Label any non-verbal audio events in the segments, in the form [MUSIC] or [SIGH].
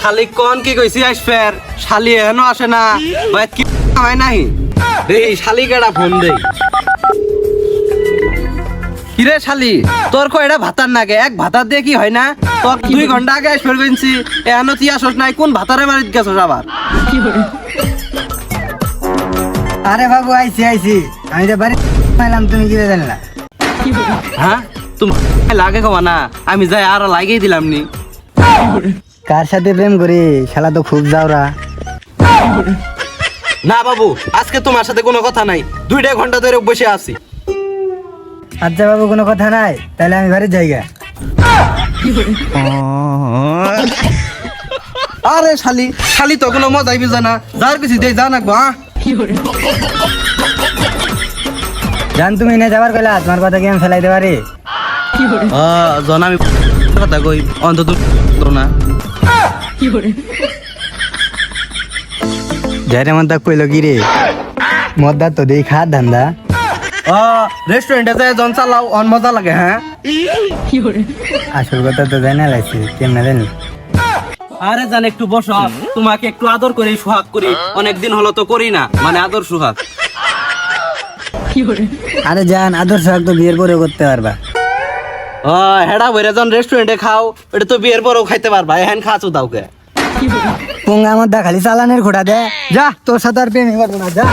শালি কোন কি কইছি আসফের শালি এখনও আসে না। ভাই, কি হয় নাই দেই শালি কেডা ফোন দেই। কিরে শালি, তোর কো এটা ভাতার নাগে? এক ভাতার দিয়ে কি হয় না? তোর দুই ঘণ্টা আগে আসফের কইছি এখনও তুই আসস নাই, কোন ভাতারে বাড়িতে গেছস আবার? আরে বাবু, আইছি আইছি। আমি তো বাড়ি পাইলাম, তুমি কি জানলা? হ্যাঁ? তুমি লাগে কমা না, আমি যাই আর লাগিয়ে দিলাম নি। কার সাথে প্রেম করি? শালা তো খুব যাওরা না বাবু আজকে তোমার সাথে কোনো কথা নাই। দুইটা ঘণ্টা ধরে বসে আছি। আচ্ছা বাবু কোনো কথা নাই? তাহলে আমি বাড়ির জায়গা। আরে শালি শালি তো কোনো মজাই বুঝে না। যার কিছু দেই যা নাকবো হ্যাঁ জান তুমি এনে যাবার কইলা তোমার কথা কি আমি ফেলাইতে পারি? জন আমি কথা কই অন্তত না। যাইরে মন তাক কইলো কি রে? মদ্দা তো দেই খা ধান্দা রেস্টুরেন্টে যায় জন চালাও অন মজা লাগে হ্যাঁ? আসল কথা তো জানা লাগছে কেমনে জানি? আরে জান একটু বসো তোমাকে একটু আদর করে সুহাগ করি। অনেকদিন হলো তো করি না মানে আদর সুহাগ। আরে জান আদর্শ তো বিয়ের পরে করতে পারবা। ও হেডা বইরে যখন রেস্টুরেন্টে খাও এটা তো বিয়ের পরেও খাইতে পারবা এহেন খাচু দাওকে পুঙ্গা মদ্দা খালি চালানের খোটা দে। যা তোর সাথে আর প্রেম করব না যা।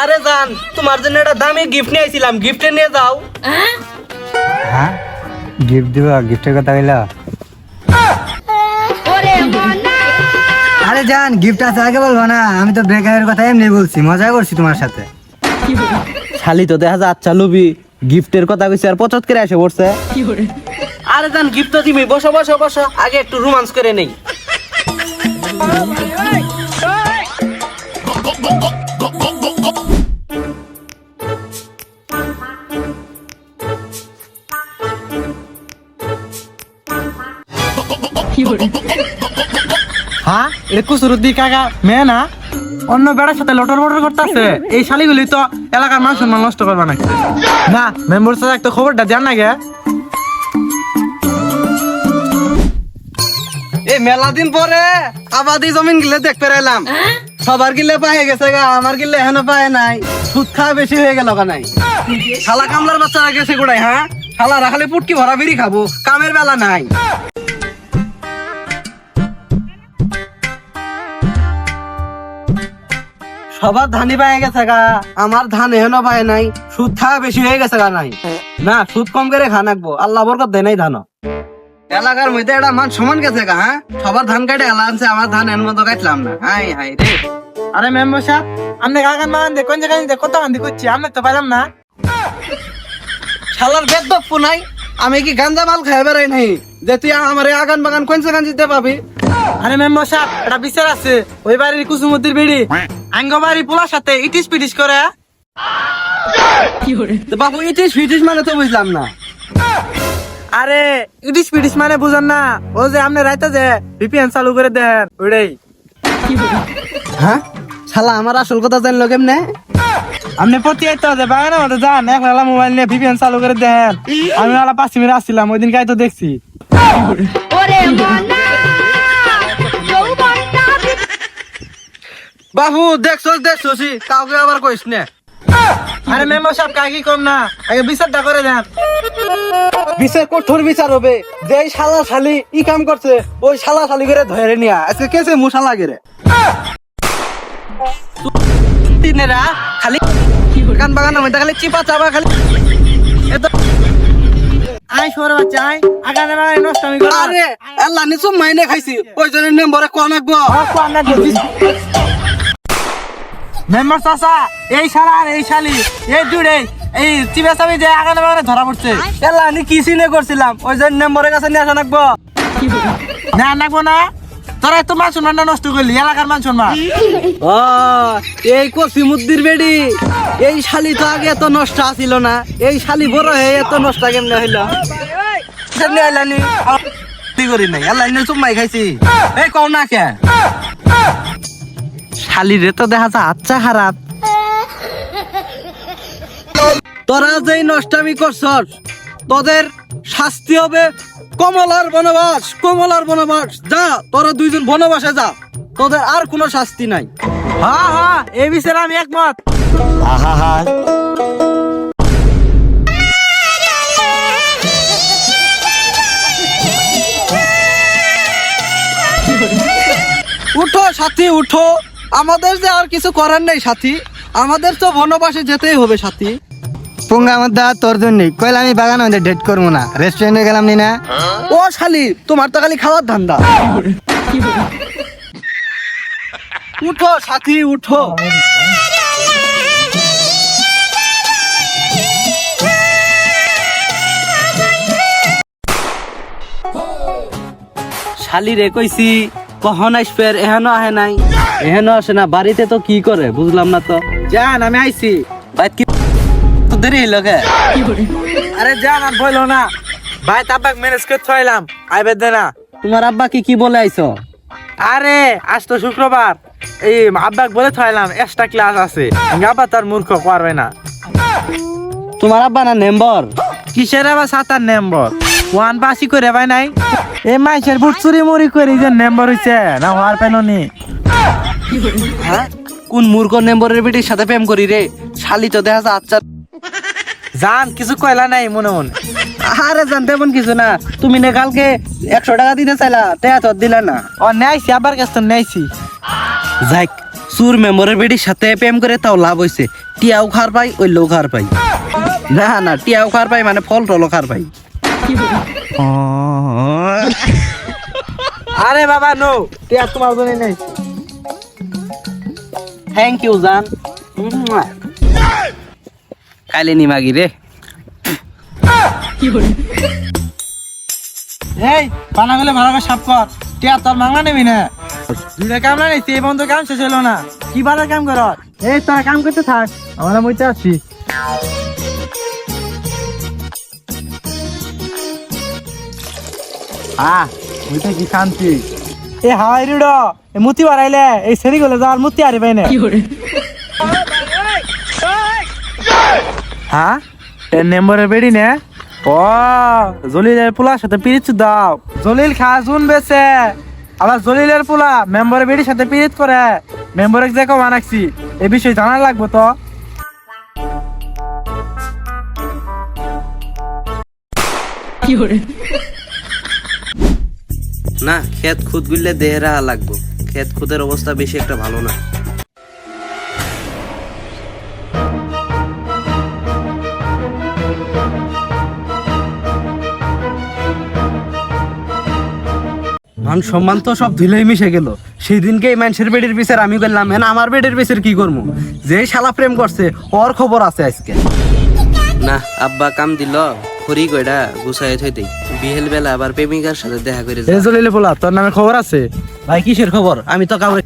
আরে জান তোমার জন্য একটা দামি গিফট নিয়ে আইছিলাম গিফটে নিয়ে যাও। হ্যাঁ? গিফট দিব গিফটের কথা কইলা? আরে জান গিফট আছে আগে বলব না। আমি তো ব্রেকআপের কথা এমনি বলছি মজা করছি তোমার সাথে। শালি তো দেখা যায় আচ্ছা লুবি। গিফটের কথা কইছে আর পচত করে এসে পড়ছে। আরে জান গিফট তো দিবি বসো বসো বসো। আগে একটু রোমান্স করে নেই। হ্যাঁ? এটা কুসুরুদ্দি কাকা মেয়ে না? অন্য বেড়ার সাথে লটর বটর করতেছে। এই শালিগুলি তো এলাকার মানুষ সম্মান নষ্ট করবে নাকি না, মেম্বার সাথে একটা খবরটা জান না গে এই মেলা দিন পরে আবাদি জমিন গিলে দেখ পেরাইলাম। সবার গিলে পায়ে গেছে গা, আমার গিলে এখনও পায় নাই। সুদ খাওয়া বেশি হয়ে গেল নাই। শালা কামলার বাচ্চারা গেছে গোড়াই হ্যাঁ? শালা রাখালে পুটকি ভরা বেরি খাব, কামের বেলা নাই। সবার ধানই পায়ে গেছে গা। আমার ধান এখনও পায় নাই, সুদ খাওয়া বেশি হয়ে গেছে গা নাই। না, সুদ কম করে খা নাকবো আল্লাহ বরকত দেয় নাই ধান এলাকার মধ্যে একটা মান সমান গেছে গা হ্যাঁ? সবার ধান কাটে এলা আনছে, আমার ধান এর মতো কাটলাম না। হাই হাই রে। আরে মেম্বার সাহেব আপনি কাকার মান দে কোন জায়গায় দে কত কান্দি করছি? আমি তো পাইলাম না। শালার বেদ নাই, আমি কি গাঞ্জা মাল খাই বেড়াই নাই? যে তুই আমার আগান বাগান কোন সেখান দিতে পাবি আরে মেম্বার সাহেব এটা বিচার আছে। ওই বাড়ির কুসুমতির বেড়ি। আঙ্গ বাড়ি পোলার সাথে ইটিস পিটিস করে তো বাবু ইটিস ফিটিস মানে তো বুঝলাম না। আরে ইটিস পিটিস মানে বুঝেন না। ও যে আপনি রাইতে যে ভিপিএন চালু করে দেন ওইটাই। হ্যাঁ? শালা আমার আসল কথা জানলো কেমনে? আপনি প্রতি আইতে হবে বাগানের মধ্যে যান। এক লালা মোবাইল নিয়ে ভিপিএন চালু করে দেন। আমি আলা পাঁচ মিনিট আসছিলাম ওই দিন গাই তো দেখছি ওরে বাবু দেখছস দেখছস কাউকে আবার কইস না। আরে মেম্বার সাহেব কাকি কম না? আগে বিচারটা করে দেন। বিচার কঠোর বিচার হবে। যে শালা শালি ই কাম করছে ওই শালা শালি করে ধরে নিয়া। আজকে কেসে মুশালা গেরে তিনেরা খালি গান বাগানের মধ্যে খালি চিপা চাপা খালি। এত আই সর বাচ্চা আই আগানে বাগানে নষ্ট আমি করে আরে আল্লাহ নিচু মাইনে খাইছি। ওই জন্য নেম্বরে কোয়া নাকবো মেম্বার চাচা এই শালা আর এই শালি এই জুড়ে এই চিবে চাবি যে আগানে বাগানে ধরা পড়ছে। আল্লাহ আমি কি চিনে করছিলাম? ওই জন্য নেম্বরের কাছে নিয়ে আসা নাকবো। না নাকবো না। তোরা তো মান সম্মান নষ্ট করলি এলাকার মান সম্মান। ও এই কসিমুদ্দির বেডি এই শালি তো আগে এত নষ্ট আছিল না এই শালি বড় হয়ে এত নষ্ট কেমনে হইল? কেমনে হইলানি কি করি নাই? এনে চুম্মাই খাইছি। এই কও না কে? শালি রে তো দেখা যায় আচ্ছা খারাপ তোরা যেই নষ্টামি করছস তোদের শাস্তি হবে কমলার বনবাস কমলার বনবাস। যা তোরা দুইজন বনবাসে যা তোদের আর কোনো শাস্তি নাই। হ্যাঁ হ্যাঁ এই বিষয়ে আমি একমত। উঠো সাথী উঠো। আমাদের যে আর কিছু করার নেই সাথী। আমাদের তো বনবাসে যেতেই হবে সাথী। পুঙ্গা দা তোর জন্যই। কইলে আমি বাগান আমাদের ডেট করব না। রেস্টুরেন্টে গেলাম নি না? ও শালি তোমার তো খালি খাওয়ার ধান্দা। উঠো সাথী উঠো। শালি রে কইছি কখন আসবে এহেনো আহে নাই? এহেনো আসে না বাড়িতে তো কি করে বুঝলাম না তো। জান আমি আইছি। বাইত কি তো দেরি হইল কে? আরে জান আর বইলো না। ভাই তাবাক ম্যানেজ করে ছয়লাম আইবে দে না। তোমার আব্বা কি কি বলে আইছো? আরে আজ তো শুক্রবার। এই আব্বাক বলে ছয়লাম এক্সট্রা ক্লাস আছে। আমি আব্বা তার মূর্খ পারবে না। তোমার আব্বা না নেম্বর? কিসের আবার সাতার নেম্বর? ওয়ান বাসি করে ভাই নাই? এই মাইসের বুট চুরি মুড়ি করে যে নেম্বর হইছে। না হওয়ার পেল নি। হ্যাঁ? কোন মূর্খ নেম্বরের বেটির সাথে প্রেম করি রে? শালি তো দেখা যায় আচ্ছা জান কিছু কইলা নাই মনে মনে। আরে জানতে এমন কিছু না। তুমি না কালকে একশো টাকা দিতে চাইলা তেয়া তো দিলা না। ও নেইছি আবার কাছে নেইছি। যাই সুর মেম্বরের বেটির সাথে প্রেম করে তাও লাভ হইছে। টিয়াও খার পাই ওই লো খার পাই। না না টিয়াও খার পাই মানে ফল টলো খার পাই। [LAUGHS] আরে বাবা নো টিয়া তোমার জন্য নেই। থ্যাংক ইউ জান। কাইলে নিমাগি রে। এই পানা গেলে করে সাপ কর। টিয়া তোর মাংলা নেবি না। দুটা কামলা নেই এই বন্ধু কাম শেষ হলো না। কি ভালো কাম কর এই, তোরা কাম করতে থাক। আমরা মইতে আসছি আহ কি শান্তি এ হাই রিডো এ মুতি বাড়াইলে এই সেরি গলে যাওয়ার মুতি আরে পাই না হ্যাঁ টেন নম্বরের বেড়ি নে? ও জলিলের পোলার সাথে পিরিচ দাও। জলিল খা জুন বেছে আবার জলিলের পোলা মেম্বরের বেড়ির সাথে পিরিচ করে মেম্বরের যে কম আনাকছি এ বিষয়ে জানা লাগবো তো। না ক্ষেত খুদ গুললে দেহে রাহা লাগবো। ক্ষেত খুদের অবস্থা বেশি একটা ভালো না। মান সম্মান তো সব ধুলেই মিশে গেল। সেই দিনকে এই মানুষের বেডির পিছের আমি করলাম। হ্যাঁ আমার বেডির পিছের কি করব? যে শালা প্রেম করছে ওর খবর আছে আজকে। না আব্বা কাম দিল। খড়ি কয়টা গুছাই থই দেই বিহেল বেলা আবার প্রেমিকার সাথে দেখা করে এ জলিলের পোলা তোর নামে খবর আছে? ভাই কিসের খবর? আমি তো কাউরে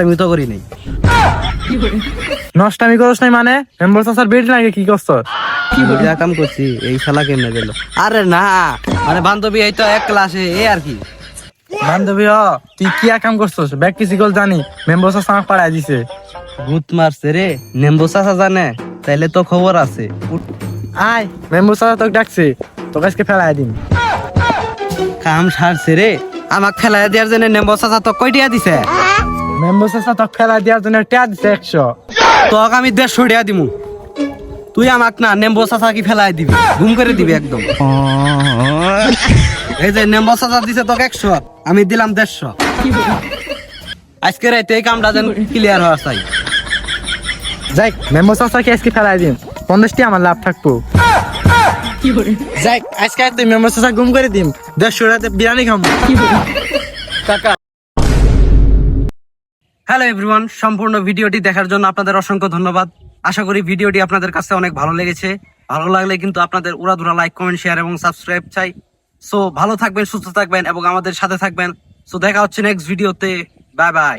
আমি তো করি নাই। নষ্টামি করস নাই মানে? মেম্বার চাচার বেড়ি লাগে কি করছ যা কাম করছি এই শালা কেমনে গেল? আরে না মানে বান্ধবী এই তো এক ক্লাসে এই আর কি। বান্ধবী হ তুই কি কাম করছস ব্যাগ কিছু গল জানি মেম্বার চাচা আমাকে পাড়াই দিছে। ভূত মারছে রে নেম্বু চাষা জানে তাইলে তো খবর আছে। আয় মেম্বার চাচা তোকে ডাকছে। তোকে আজকে ফেলাই দিন কাম সারছে রে। আমাক ফেলাই দেওয়ার জন্য নেম্বু চাষা তো কয়টিয়া দিছে? মেম্বার চাচা তোকে ফেলাই দেওয়ার জন্য টিয়া দিছে একশো। তোক আমি দেড়শো টাকা দিমু। তুই আমাক না নেম্বু চাষা কি ফেলাই দিবি। ঘুম করে দিবি একদম। এই যে নেম্বু চাষা দিছে তোকে একশো। আমি দিলাম দেড়শো। আজকে রাইতে এই কামটা যেন ক্লিয়ার হওয়া চাই। যাই মেম্বার চাচাকে আজকে ফেলাই দিন পঞ্চাশটি আমার লাভ থাকব। আজকে গুম করে দিম। দেড়শো রাতে বিরিয়ানি টাকা। হ্যালো এভরিওয়ান, সম্পূর্ণ ভিডিওটি দেখার জন্য আপনাদের অসংখ্য ধন্যবাদ। আশা করি ভিডিওটি আপনাদের কাছে অনেক ভালো লেগেছে। ভালো লাগলে কিন্তু আপনাদের উড়াধুরা লাইক, কমেন্ট, শেয়ার এবং সাবস্ক্রাইব চাই। সো, ভালো থাকবেন, সুস্থ থাকবেন এবং আমাদের সাথে থাকবেন। সো, দেখা হচ্ছে নেক্সট ভিডিওতে বাই বাই।